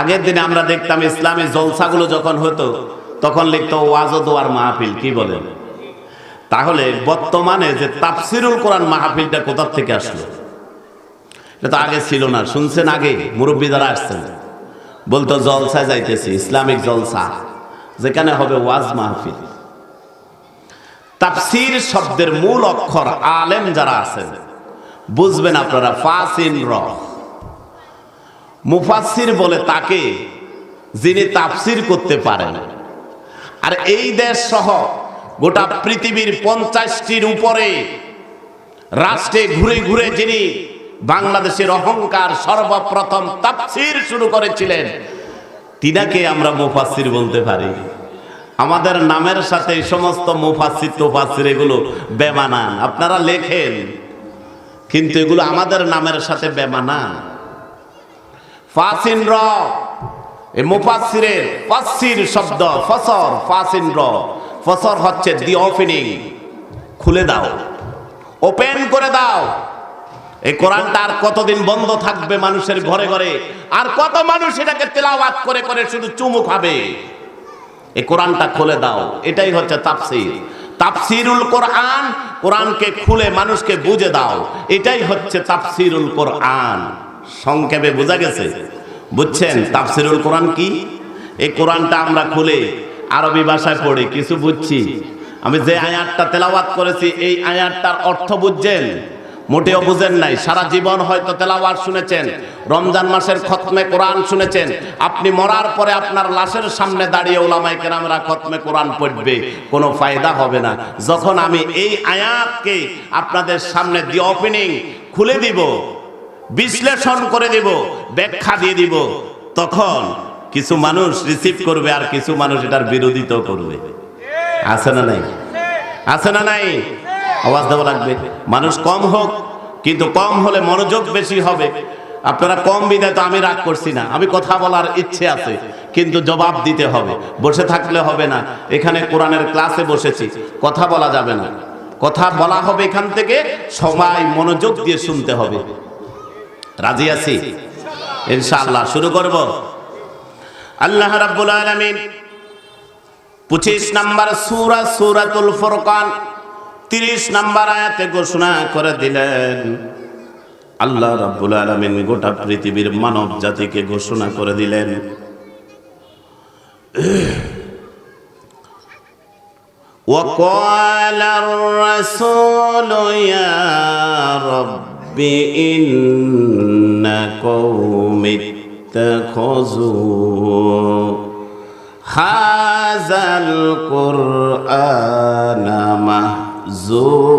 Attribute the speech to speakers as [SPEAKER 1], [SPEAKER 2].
[SPEAKER 1] আগের দিনে আমরা দেখতাম ইসলামী জলসাগুলো যখন হতো, তখন লিখতো ওয়াজো দোয়ার মাহফিল, কি বলেন? তাহলে বর্তমানে যে তাফসিরুল কোরআন মাহফিলটা কোথা থেকে আসলো? এটা তো আগে ছিল না, শুনছেন আগে মুরব্বী যারা আসছেন। বলতো জলসা যাইতেছি, ইসলামিক জলসা, যেখানে হবে ওয়াজ মাহফিল। তাফসির শব্দের মূল অক্ষর আলেম যারা আছেন, বুঝবেন আপনারা, ফাসিন র। মুফাসির বলে তাকে যিনি তাফসির করতে পারেন। আর এই দেশ সহ গোটা পৃথিবীর পঞ্চাশটির উপরে রাষ্ট্রে ঘুরে ঘুরে যিনি বাংলাদেশের অহংকার সর্বপ্রথম তাফসির শুরু করেছিলেন, তিনাকে আমরা মুফাসির বলতে পারি। আমাদের নামের সাথে এই সমস্ত মুফাসির তোফাসির এগুলো বেমানান। আপনারা লেখেন, কিন্তু এগুলো আমাদের নামের সাথে বেমানান। ফাসিন র। এই মুফাসিরের ফাসির শব্দ, ফসর, ফাসিন র। ফসর হচ্ছে দি ওপেনিং খুলে দাও। ওপেন করে দাও। এই কোরআনটা আর কতদিন বন্ধ থাকবে মানুষের ঘরে ঘরে? আর কত মানুষ এটাকে তেলাওয়াত করে করে শুধু চুমু খাবে? এই কোরআনটা খুলে দাও। এটাই হচ্ছে তাফসির। তাফসিরুল কোরআন, কোরআনকে খুলে মানুষকে বুঝে দাও। এটাই হচ্ছে তাফসিরুল কোরআন। সংক্ষেপে বোঝা গেছে। বুঝছেন তাফসিরুল কোরআন কি? এই কোরআনটা আমরা খুলে আরবি ভাষায় পড়ি কিছু বুঝছি। আমি যে আয়াতটা তেলাওয়াত করেছি, এই আয়াতটার অর্থ বুঝছেন? মোটেও বুঝেন নাই। সারা জীবন হয়তো তেলাওয়াত শুনেছেন, রমজান মাসের খতমে কোরআন শুনেছেন। আপনি মরার পরে আপনার লাশের সামনে দাঁড়িয়ে ওলামাই কেরামরা খতমে কোরআন পড়বে, কোনো ফায়দা হবে না। যখন আমি এই আয়াতকে আপনাদের সামনে দি ওপেনিং খুলে দিব বিশ্লেষণ করে দিব, ব্যাখ্যা দিয়ে দিব। তখন কিছু মানুষ রিসিভ করবে আর কিছু মানুষ এটার বিরোধিতাও করবে। আছে না নাই? আছে না নাই? আওয়াজ দেওয়া লাগবে। মানুষ কম হোক, কিন্তু কম হলে মনোযোগ বেশি হবে। আপনারা কম বিদায় তো আমি রাগ করছি না, আমি কথা বলার ইচ্ছে আছে, কিন্তু জবাব দিতে হবে। বসে থাকলে হবে না। এখানে কোরআনের ক্লাসে বসেছি, কথা বলা যাবে না। কথা বলা হবে এখান থেকে, সবাই মনোযোগ দিয়ে শুনতে হবে। রাজি আছি ইনশাআল্লাহ শুরু করব আল্লাহ রাব্বুল আলামিন পঁচিশ নাম্বার সুরা সুরাতুল ফুরকান তিরিশ নাম্বার আয়াতে ঘোষণা করে দিলেন আল্লাহ রাব্বুল আলামিন গোটা পৃথিবীর মানব জাতিকে ঘোষণা করে দিলেন وقال الرسول يا رب إن قوم اتخذوا هذا القرآن مهزورا